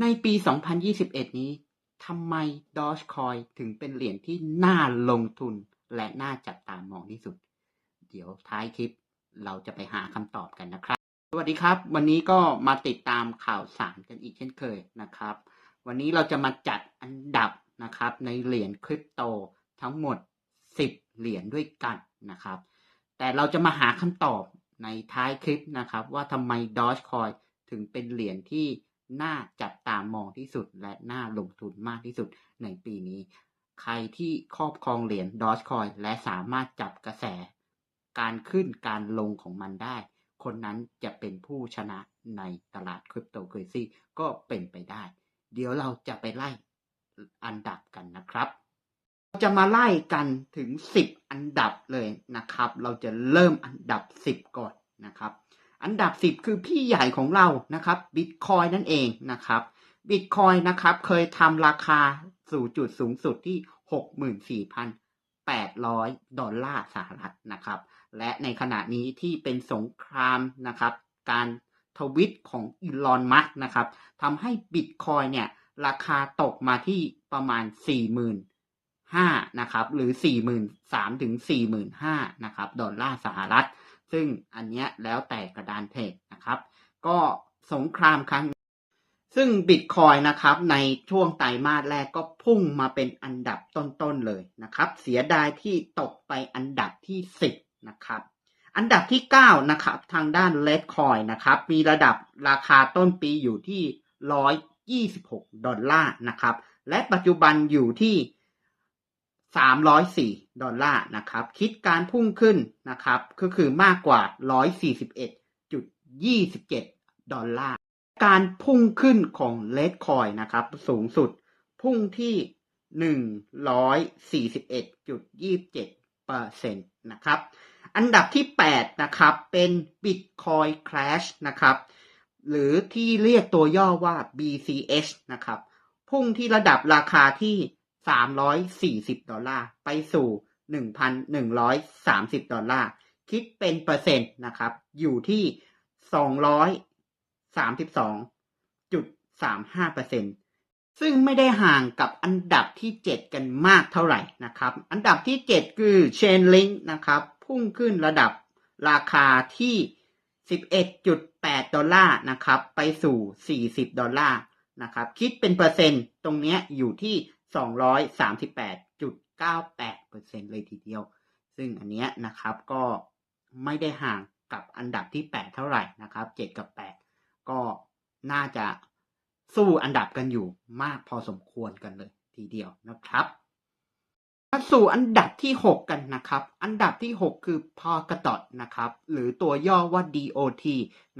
ในปี 2021 นี้ทำไม Dogecoin ถึงเป็นเหรียญที่น่าลงทุนและน่าจับตามองที่สุด เดี๋ยวท้ายคลิปเราจะไปหาคำตอบกันนะครับ สวัสดีครับ วันนี้ก็มาติดตามข่าวสารกันอีกเช่นเคยนะครับ วันนี้เราจะมาจัดอันดับนะครับในเหรียญคริปโตทั้งหมด 10 เหรียญด้วยกันนะครับ แต่เราจะมาหาคำตอบในท้ายคลิปนะครับ ว่าทำไม Dogecoin ถึงเป็นเหรียญที่ น่าจับตามองที่สุด และน่าลงทุนมากที่สุดในปีนี้ ใครที่ครอบครองเหรียญ Dogecoin และสามารถจับกระแส การขึ้นการลงของมันได้ คนนั้นจะเป็นผู้ชนะในตลาดคริปโตเคอเรนซีก็เป็นไปได้ เดี๋ยวเราจะไปไล่อันดับกันนะครับเราจะมาไล่กันถึง 10 อันดับเลยนะครับ เราจะเริ่มอันดับ 10 ก่อนนะครับ อันดับ 10 คือพี่ใหญ่ของเรานะครับบิตคอยนั่นเองนะครับบิตคอยนะครับเคยทำราคาสู่จุดสูงสุดที่ 64,800 ดอลลาร์สหรัฐนะครับ และในขณะนี้ที่เป็นสงครามนะครับ การทวิตของอีลอนมัสนะครับทำให้บิตคอยเนี่ยราคาตกมาที่ประมาณ45,000นะครับหรือ 43,000 ถึง 45,000นะครับดอลลาร์สหรัฐ ซึ่งอันเนี้ยแล้วแต่กระดานเทรดนะครับ ก็สงครามครั้ง ซึ่งบิตคอยนะครับในช่วงไตรมาสแรกก็พุ่งมาเป็นอันดับต้นๆเลยนะครับ เสียดายที่ตกไปอันดับที่ 10 นะครับอันดับที่ 9 นะครับ ทางด้านเลดคอยนะครับ มีระดับราคาต้นปีอยู่ที่ 126 ดอลลาร์นะครับ และปัจจุบันอยู่ที่ 304 ดอลลาร์นะครับ คิดการพุ่งขึ้นนะครับ ก็คือมากกว่า 141.27 ดอลลาร์ การพุ่งขึ้นของเลดคอยนะครับ สูงสุดพุ่งที่ 141.27เปอร์เซ็นต์นะครับ อันดับที่ 8 นะครับ เป็น Bitcoin Crash นะครับ หรือที่เรียกตัวย่อว่า BCH นะครับ พุ่งที่ระดับราคาที่ 340ดอลลาร์ไปสู่1,130ดอลลาร์คิดเป็นเปอร์เซ็นต์นะครับ อยู่ที่232.35เปอร์เซ็นต์ซึ่งไม่ได้ห่างกับอันดับที่ 7 กันมากเท่าไหร่นะครับ อันดับที่ 7 คือ Chainlink นะครับ พุ่งขึ้นระดับราคาที่ 11.8 ดอลลาร์นะครับ ไปสู่ 40 ดอลลาร์นะครับ คิดเป็นเปอร์เซ็นต์ตรงนี้อยู่ที่ 238.98เปอร์เซ็นต์เลยทีเดียว ซึ่งอันเนี้ยนะครับก็ไม่ได้ห่างกับอันดับที่ 8 เท่าไหร่นะครับ 7 กับ 8 ก็น่าจะสู้อันดับกันอยู่มากพอสมควรกันเลยทีเดียวนะครับมาสู่อันดับที่ 6 กันนะครับ อันดับที่ 6 คือ Polkadot นะครับ หรือตัวย่อว่า DOT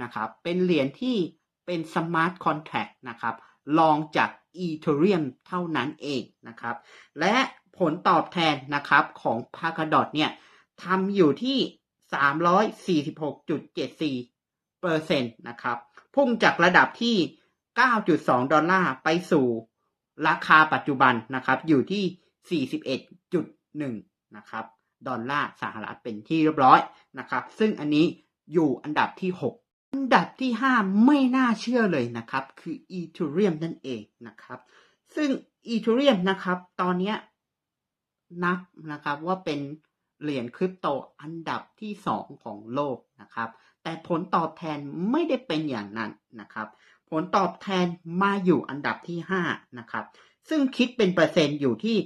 นะครับ เป็นเหรียญที่เป็น Smart Contract นะครับรองจาก Ethereum เท่านั้นเองนะครับ และผลตอบแทนนะครับของ Polkadot เนี่ยทำอยู่ที่ 346.74เปอร์เซ็นต์นะครับพุ่งจากระดับที่ 9.2 ดอลลาร์ไปสู่ราคาปัจจุบันนะครับอยู่ที่ 41.1 นะครับดอลลาร์สหรัฐเป็นที่เรียบร้อยนะครับ ซึ่งอันนี้อยู่อันดับที่ 6 อันดับที่ 5 ไม่น่าเชื่อเลยนะครับ คือ Ethereum นั่นเองนะครับ ซึ่ง Ethereum นะครับ ตอนนี้นับนะครับว่าเป็นเหรียญคริปโตอันดับที่ 2 ของโลกนะครับ แต่ผลตอบแทนไม่ได้เป็นอย่างนั้นนะครับ ผลตอบแทนมาอยู่อันดับที่ 5 นะครับ ซึ่งคิดเป็นเปอร์เซ็นต์อยู่ที่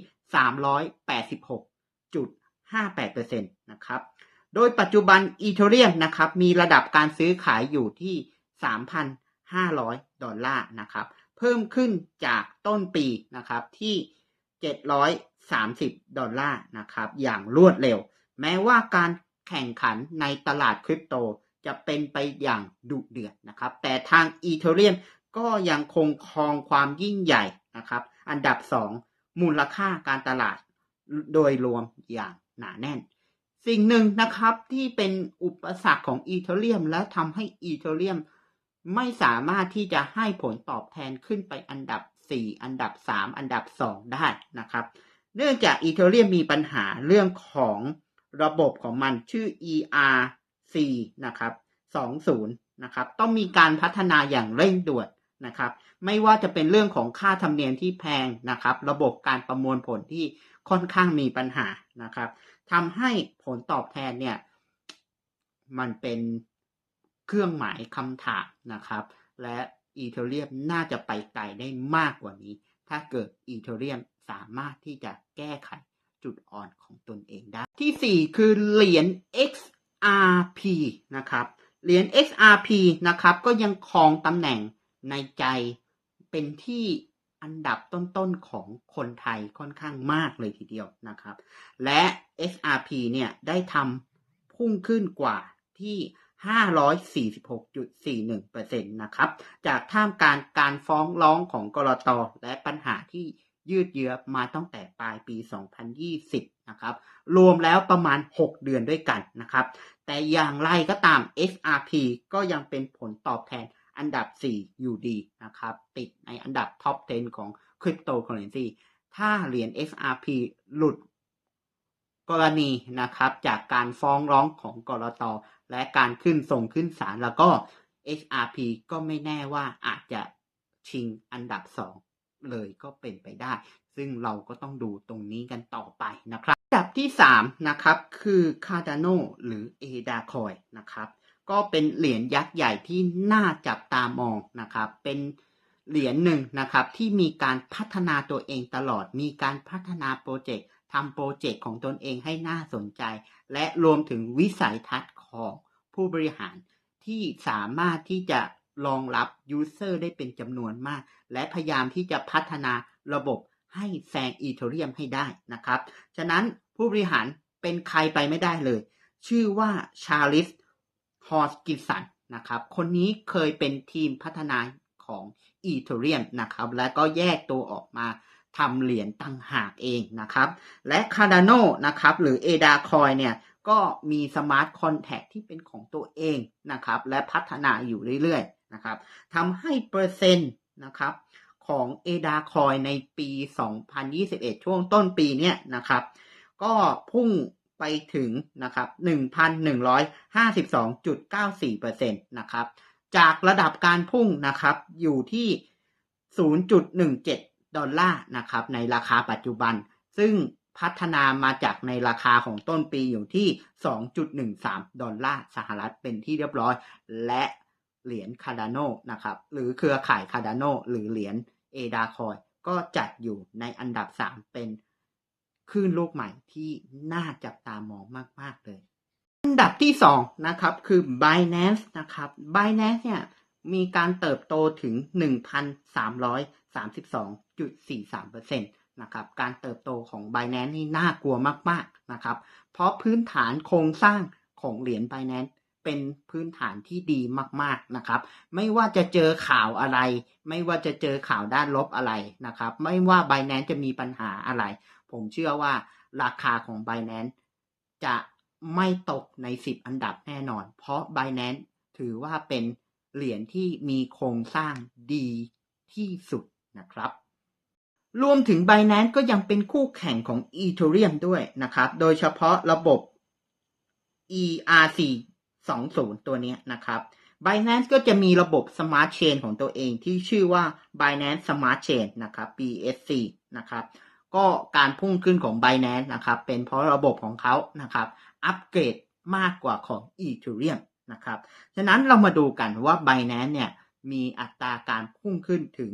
386.58%นะครับ โดยปัจจุบันอีเทเรียมนะครับ มีระดับการซื้อขายอยู่ที่ 3,500 ดอลลาร์นะครับ เพิ่มขึ้นจากต้นปีนะครับที่ 730 ดอลลาร์นะครับ อย่างรวดเร็ว แม้ว่าการแข่งขันในตลาดคริปโตจะเป็นไปอย่างดุเดือดนะครับ แต่ทางอีเทเรียมก็ยังคงครองความยิ่งใหญ่นะครับ อันดับ 2 มูลค่าการตลาดโดยรวมอย่างหนาแน่น สิ่งหนึ่งนะครับที่เป็นอุปสรรคของอีเทเรียม แล้วทำให้อีเทเรียม ไม่สามารถที่จะให้ผลตอบแทนขึ้นไปอันดับ 4 อันดับ 3 อันดับ 2 ได้นะครับ เนื่องจากอีเทเรียมมีปัญหาเรื่องของระบบของมันชื่อ ERC นะครับ20นะครับ ต้องมีการพัฒนาอย่างเร่งด่วนนะครับ ไม่ว่าจะเป็นเรื่องของค่าธรรมเนียมที่แพงนะครับ ระบบการประมวลผลที่ค่อนข้างมีปัญหานะครับ ทำให้ผลตอบแทนเนี่ย มันเป็นเครื่องหมายคำถามนะครับ และอีเทเรียมน่าจะไปไกลได้มากกว่านี้ ถ้าเกิดอีเทเรียมสามารถที่จะแก้ไขจุดอ่อนของตนเองได้ ที่ 4 คือเหรียญ XRP นะครับ เหรียญ XRP นะครับ ก็ยังครองตำแหน่งในใจเป็นที่ อันดับต้นๆของคนไทยค่อนข้างมากเลยทีเดียวนะครับ และ XRP เนี่ยได้ทำพุ่งขึ้นกว่าที่ 546.41%นะครับ จากท่ามกลารการฟ้องร้องของกรตและปัญหาที่ยืดเยื้อมาตั้งแต่ปลายปี 2020 นะครับ รวมแล้วประมาณ 6 เดือนด้วยกันนะครับ แต่อย่างไรก็ตาม XRP ก็ยังเป็นผลตอบแทน อันดับ 4 อยู่ดีนะครับ ติดในอันดับท็อป 10 ของ Cryptocurrency ถ้าเหรียญ XRP หลุดกรณีนะครับจากการฟ้องร้องของกรตและการขึ้นส่งขึ้นศาลแล้วก็ XRP ก็ไม่แน่ว่าอาจจะชิงอันดับ 2 เลยก็เป็นไปได้ ซึ่งเราก็ต้องดูตรงนี้กันต่อไปนะครับ อันดับที่ 3 นะครับ คือ Cardano หรือ ADA Coin นะครับ ก็เป็นเหรียญยักษ์ใหญ่ที่น่าจับตามองนะครับ เป็นเหรียญหนึ่งนะครับที่มีการพัฒนาตัวเองตลอด มีการพัฒนาโปรเจกต์ทำโปรเจกต์ของตนเองให้น่าสนใจ และรวมถึงวิสัยทัศน์ของผู้บริหารที่สามารถที่จะรองรับยูเซอร์ได้เป็นจำนวนมาก และพยายามที่จะพัฒนาระบบให้แซงอีเทเรียมให้ได้นะครับ ฉะนั้นผู้บริหารเป็นใครไปไม่ได้เลย ชื่อว่าชาลิส ฮอสกิสันนะครับ คนนี้เคยเป็นทีมพัฒนาของอีเทเรียมนะครับ และก็แยกตัวออกมาทำเหรียญตั้งหากเองนะครับ และ Cardano นะครับ หรือ ADA Coin เนี่ย ก็มีสมาร์ทคอนแท็กที่เป็นของตัวเองนะครับ และพัฒนาอยู่เรื่อยๆนะครับทำให้เปอร์เซ็นต์นะครับของ ADA Coin ในปี 2021 ช่วงต้นปีเนี่ยนะครับ ก็พุ่ง ไปถึงนะครับ1,152.94%นะครับ จากระดับการพุ่งนะครับอยู่ที่ 0.17 ดอลลาร์นะครับในราคาปัจจุบัน ซึ่งพัฒนามาจากในราคาของต้นปีอยู่ที่ 2.13 ดอลลาร์สหรัฐเป็นที่เรียบร้อย และเหรียญคาร์ดานนะครับ หรือเครือข่ายคาร์ดานหรือเหรียญเอดาคอยก็จัดอยู่ในอันดับ 3 เป็น คลื่นลูกใหม่ที่น่าจับตามองมาก ๆ เลย อันดับที่2นะครับคือ Binance นะครับ Binance เนี่ยมีการเติบโตถึง 1,332.43%นะครับการเติบโตของ Binance นี่น่ากลัวมาก ๆ นะครับ เพราะพื้นฐานโครงสร้างของเหรียญ Binance เป็นพื้นฐานที่ดีมาก ๆ นะครับ ไม่ว่าจะเจอข่าวอะไร ไม่ว่าจะเจอข่าวด้านลบอะไรนะครับ ไม่ว่า Binance จะมีปัญหาอะไร ผมเชื่อว่าราคาของ Binance จะไม่ตกใน 10 อันดับแน่นอน เพราะ Binance ถือว่าเป็นเหรียญที่มีโครงสร้างดีที่สุดนะครับ รวมถึง Binance ก็ยังเป็นคู่แข่งของ Ethereum ด้วยนะครับ โดยเฉพาะระบบ ERC 20 ตัวนี้นะครับ Binance ก็จะมีระบบ Smart Chain ของตัวเองที่ชื่อว่า Binance Smart Chain นะครับ BSC นะครับ ก็การพุ่งขึ้นของ Binance นะครับ เป็นเพราะระบบของเขานะครับ อัปเกรดมากกว่าของ Ethereum นะครับ ฉะนั้นเรามาดูกันว่า Binance เนี่ยมีอัตราการพุ่งขึ้นถึง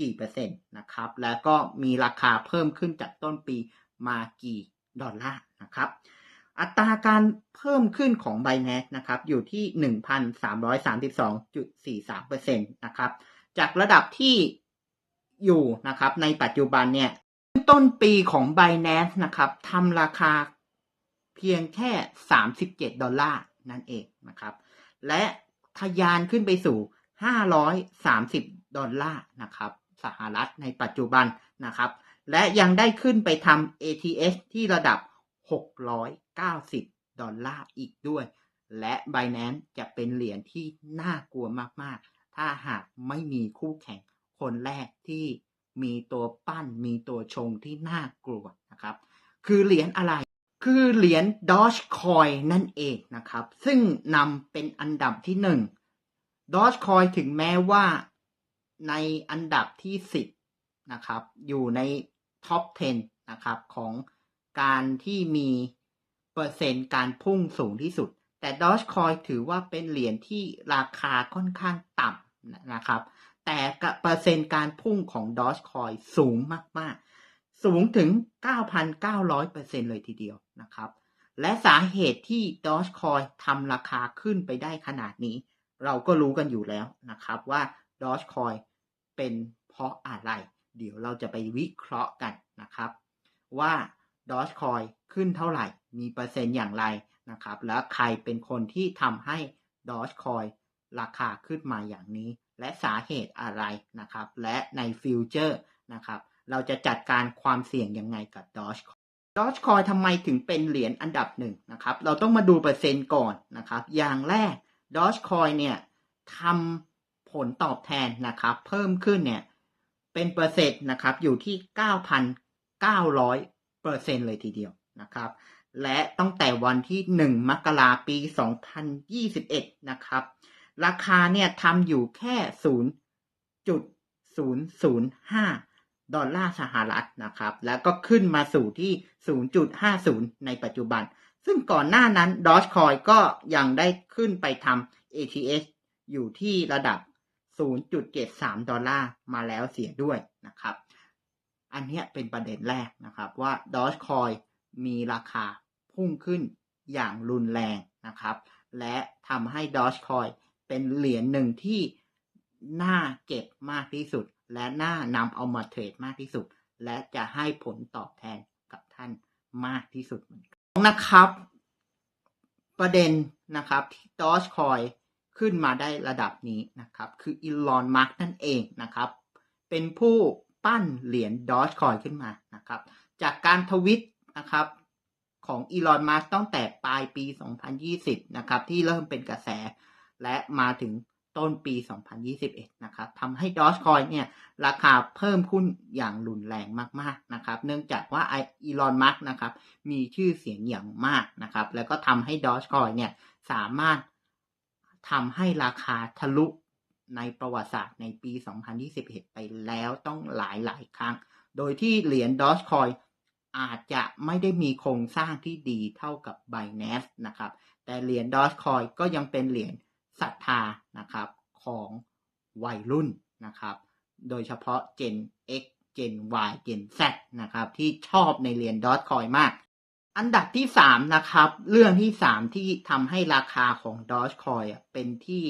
กี่เปอร์เซ็นต์นะครับ แล้วก็มีราคาเพิ่มขึ้นจากต้นปีมากี่ดอลลาร์นะครับ อัตราการเพิ่มขึ้นของ Binance นะครับ อยู่ที่ 1,332.43%นะครับ จากระดับที่อยู่นะครับในปัจจุบันเนี่ย ต้นปีของ Binance นะครับทำราคาเพียงแค่ 37 ดอลลาร์นั่นเองนะครับ และทะยานขึ้นไปสู่ 530 ดอลลาร์นะครับ สหรัฐในปัจจุบันนะครับ และยังได้ขึ้นไปทำ ATH ที่ระดับ 690 ดอลลาร์อีกด้วย และ Binance จะเป็นเหรียญที่น่ากลัวมาก ๆ ถ้าหากไม่มีคู่แข่งคนแรกที่ มีตัวปั้น มีตัวชงที่น่ากลัวนะครับ คือเหรียญอะไร คือเหรียญ Dogecoin นั่นเองนะครับ ซึ่งนำเป็นอันดับที่หนึ่ง Dogecoin ถึงแม้ว่าในอันดับที่10นะครับ อยู่ในท็อป 10 นะครับ ของการที่มีเปอร์เซ็นต์การพุ่งสูงที่สุด แต่ Dogecoin ถือว่าเป็นเหรียญที่ราคาค่อนข้างต่ำนะครับ แต่เปอร์เซ็นต์การพุ่งของ Dogecoin สูงมาก ๆ สูงถึง 9,900%เลยทีเดียวนะครับ และสาเหตุที่ Dogecoin ทำราคาขึ้นไปได้ขนาดนี้ เราก็รู้กันอยู่แล้วนะครับว่า Dogecoin เป็นเพราะอะไร เดี๋ยวเราจะไปวิเคราะห์กันนะครับ ว่า Dogecoin ขึ้นเท่าไหร่ มีเปอร์เซ็นต์อย่างไรนะครับ และใครเป็นคนที่ทำให้ Dogecoin ราคาขึ้นมาอย่างนี้ และสาเหตุอะไรนะครับ และในฟิวเจอร์นะครับ เราจะจัดการความเสี่ยงยังไงกับ Dogecoin Dogecoin ทำไมถึงเป็นเหรียญอันดับหนึ่งนะครับ เราต้องมาดูเปอร์เซ็นต์ก่อนนะครับ อย่างแรก Dogecoin เนี่ยทำผลตอบแทนนะครับ เพิ่มขึ้นเนี่ยเป็นเปอร์เซ็นต์นะครับอยู่ที่ 9,900เปอร์เซ็นต์เลยทีเดียวนะครับ และตั้งแต่วันที่ 1 มกราปี 2021 นะครับ ราคาเนี่ยทำอยู่แค่0.005ดอลลาร์สหรัฐนะครับ แล้วก็ขึ้นมาสู่ที่ 0.50 ในปัจจุบัน ซึ่งก่อนหน้านั้น Dogecoin ก็ยังได้ขึ้นไปทำ ATH อยู่ที่ระดับ 0.73 ดอลลาร์มาแล้วเสียด้วยนะครับ อันนี้เป็นประเด็นแรกนะครับว่า Dogecoin มีราคาพุ่งขึ้นอย่างรุนแรงนะครับ และทำให้ Dogecoin เป็นเหรียญหนึ่งที่น่าเก็บมากที่สุด และน่านำเอามาเทรดมากที่สุด และจะให้ผลตอบแทนกับท่านมากที่สุดเหมือนกันนะครับ ประเด็นนะครับที่ Dogecoin ขึ้นมาได้ระดับนี้นะครับ คืออีลอนมัสนั่นเองนะครับ เป็นผู้ปั้นเหรียญ Dogecoin ขึ้นมานะครับ จากการทวิตนะครับของอีลอนมัสตั้งแต่ปลายปี 2020 นะครับ ที่เริ่มเป็นกระแส และมาถึงต้นปี 2021 นะครับทำให้ Dogecoin เนี่ยราคาเพิ่มขึ้นอย่างรุนแรงมากๆ นะครับ เนื่องจากว่าอีลอน มัสนะครับ มีชื่อเสียงอย่างมากนะครับ แล้วก็ทำให้ Dogecoin เนี่ยสามารถทำให้ราคาทะลุในประวัติศาสตร์ในปี 2021 ไปแล้วต้องหลายหลายครั้ง โดยที่เหรียญ Dogecoin อาจจะไม่ได้มีโครงสร้างที่ดีเท่ากับ Binance นะครับ แต่เหรียญ Dogecoin ก็ยังเป็นเหรียญ ศรัทธานะครับของวัยรุ่นนะครับ โดยเฉพาะ Gen X Gen Y Gen Z นะครับที่ชอบในเหรียญ Dogecoin มาก อันดับที่ 3 นะครับ เรื่องที่ 3 ที่ทำให้ราคาของ Dogecoin เป็นที่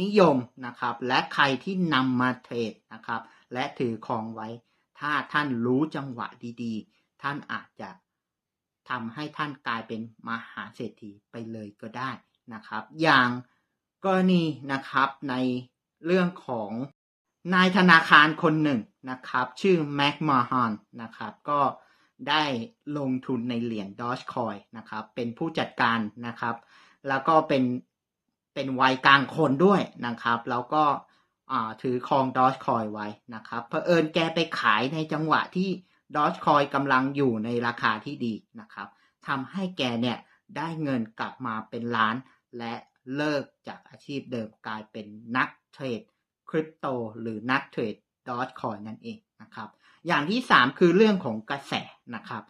นิยมนะครับ และใครที่นำมาเทรดนะครับ และถือครองไว้ ถ้าท่านรู้จังหวะดีๆ ท่านอาจจะทำให้ท่านกลายเป็นมหาเศรษฐีไปเลยก็ได้นะครับ อย่าง กรณีนะครับในเรื่องของนายธนาคารคนหนึ่งนะครับ ชื่อแม็กมาฮอนนะครับ ก็ได้ลงทุนในเหรียญ Dogecoin นะครับ เป็นผู้จัดการนะครับ แล้วก็เป็นเป็นวัยกลางคนด้วยนะครับ แล้วก็ถือครอง Dogecoin ไว้นะครับเผอิญแกไปขายในจังหวะที่ Dogecoin กำลังอยู่ในราคาที่ดีนะครับทำให้แกเนี่ยได้เงินกลับมาเป็นล้านและ เลิกจากอาชีพเดิมกลายเป็นนักเทรดคริปโตหรือนักเทรด Dogecoin นั่นเองนะครับอย่างที่ 3 คือเรื่องของกระแสนะครับ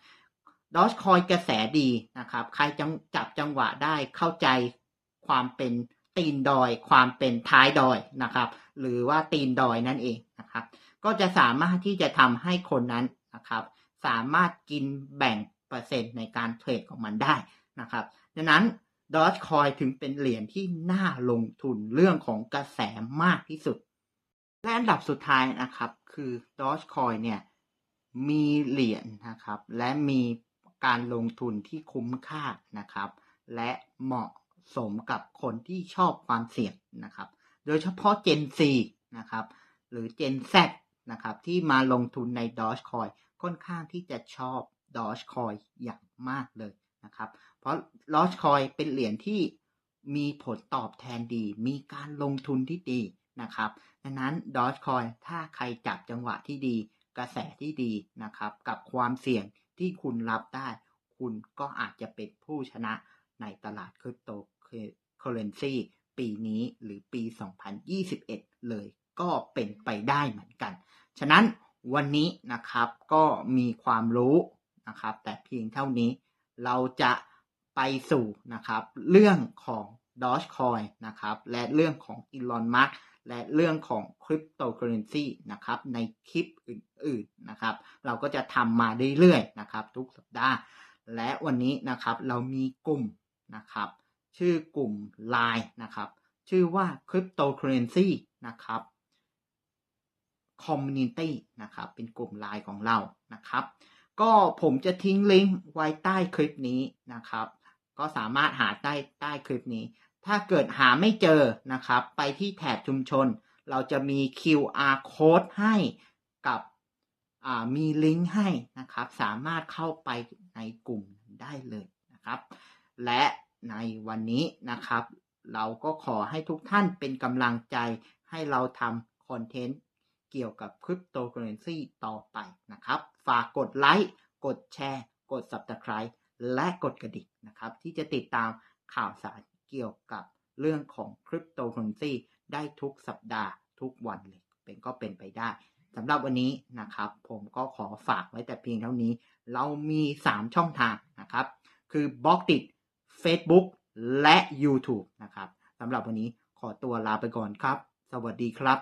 Dogecoin กระแสดีนะครับใครจังจับจังหวะได้เข้าใจความเป็นตีนดอย ความเป็นท้ายดอยนะครับหรือว่าตีนดอยนั่นเองนะครับก็จะสามารถที่จะทำให้คนนั้นนะครับสามารถกินแบ่งเปอร์เซ็นต์ในการเทรดของมันได้นะครับดังนั้น Dogecoin ถึงเป็นเหรียญที่น่าลงทุนเรื่องของกระแสมากที่สุด และอันดับสุดท้ายนะครับ คือ Dogecoin เนี่ยมีเหรียญนะครับ และมีการลงทุนที่คุ้มค่านะครับ และเหมาะสมกับคนที่ชอบความเสี่ยงนะครับ โดยเฉพาะ Gen Z นะครับ หรือ Gen Z นะครับ ที่มาลงทุนใน Dogecoin ค่อนข้างที่จะชอบ Dogecoin อย่างมากเลยนะครับ เพราะ Dogecoin เป็นเหรียญที่มีผลตอบแทนดี มีการลงทุนที่ดีนะครับ ดังนั้น Dogecoin ถ้าใครจับจังหวะที่ดี กระแสที่ดีนะครับ กับความเสี่ยงที่คุณรับได้ คุณก็อาจจะเป็นผู้ชนะในตลาดคริปโตเคอเรนซีปีนี้หรือปี 2021 เลยก็เป็นไปได้เหมือนกัน ฉะนั้นวันนี้นะครับก็มีความรู้นะครับ แต่เพียงเท่านี้เราจะ ไปสู่นะครับเรื่องของ Dogecoin นะครับและเรื่องของ Elon Musk และเรื่องของ Cryptocurrency นะครับในคลิปอื่นๆนะครับ เราก็จะทำมาเรื่อยๆนะครับ ทุกสัปดาห์ และวันนี้นะครับเรามีกลุ่มนะครับ ชื่อกลุ่ม Line นะครับ ชื่อว่า Cryptocurrency นะครับ Community นะครับเป็นกลุ่มไลน์ของเรานะครับ ก็ผมจะทิ้งลิงก์ไว้ใต้คลิปนี้นะครับ ก็สามารถหาใต้ใต้คลิปนี้ ถ้าเกิดหาไม่เจอนะครับ ไปที่แถบชุมชน เราจะมี QR code ให้กับมีลิงก์ให้นะครับ สามารถเข้าไปในกลุ่มได้เลยนะครับ และในวันนี้นะครับ เราก็ขอให้ทุกท่านเป็นกำลังใจให้เราทำคอนเทนต์เกี่ยวกับคริปโตเคอเรนซีต่อไปนะครับ ฝากกดไลค์ กดแชร์ กด Subscribe และกดกระดิ่งนะครับ ที่จะติดตามข่าวสารเกี่ยวกับเรื่องของคริปโตเคอเรนซีได้ทุกสัปดาห์ทุกวันเลย เป็นก็เป็นไปได้สำหรับวันนี้นะครับ ผมก็ขอฝากไว้แต่เพียงเท่านี้ เรามี 3 ช่องทางนะครับ คือบล็อกติด Facebook และ YouTube นะครับสำหรับวันนี้ขอตัวลาไปก่อนครับ สวัสดีครับ